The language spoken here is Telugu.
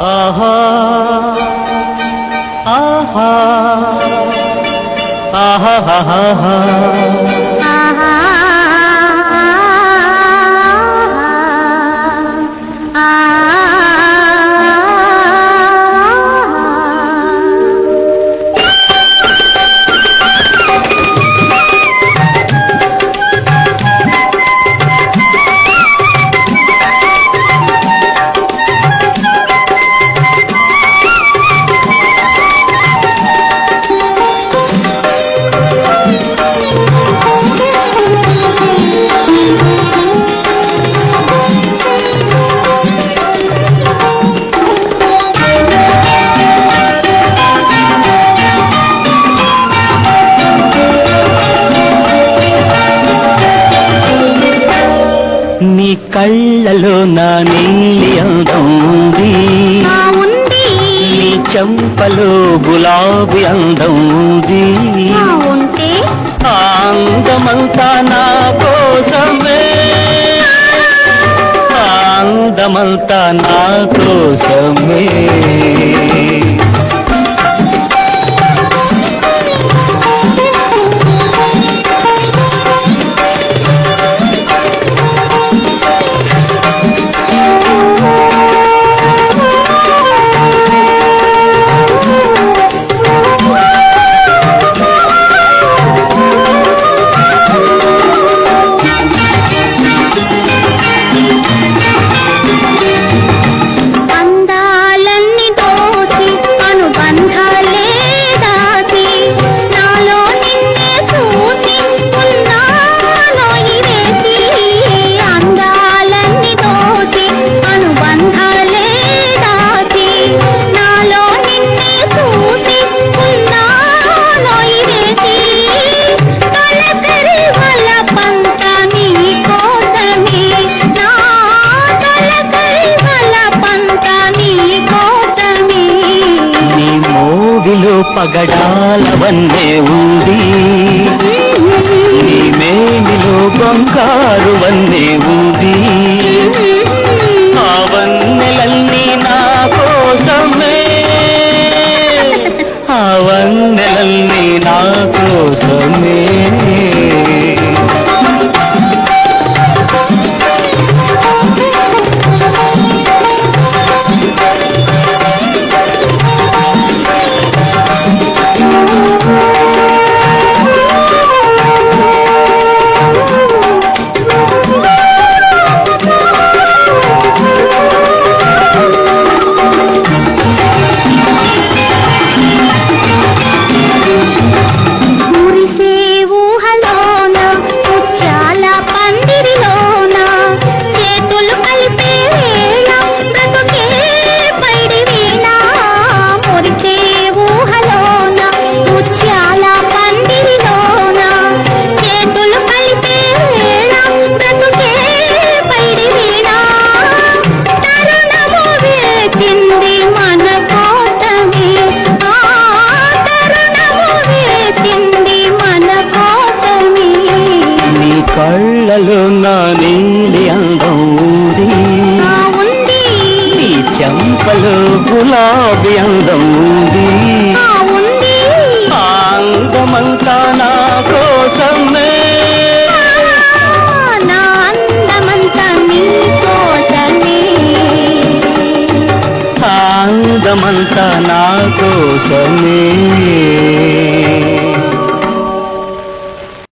啊哈啊哈啊哈哈哈哈。కళ్ళలో నా నీలి అందం ఉంది. నీ చెంపలో గులాబీ అందం ఉంది. అందమంతా నా కోసమే. అందమంతా నా కోసమే. మోవిలో పగడాలవన్నే ఉంది నీ మేనిలో బంగారు వన్నే ఉంది ఆ వన్నెలన్నీ నా కోసమే ఆ వన్నెలన్నీ నా కోసమే. కళ్ళలో నా నీలి అందం ఉంది. నీ చెంపలో గులాబీ అందం ఉంది. అందమంతా నా కోసమే. అందమంతా నా కోసమే.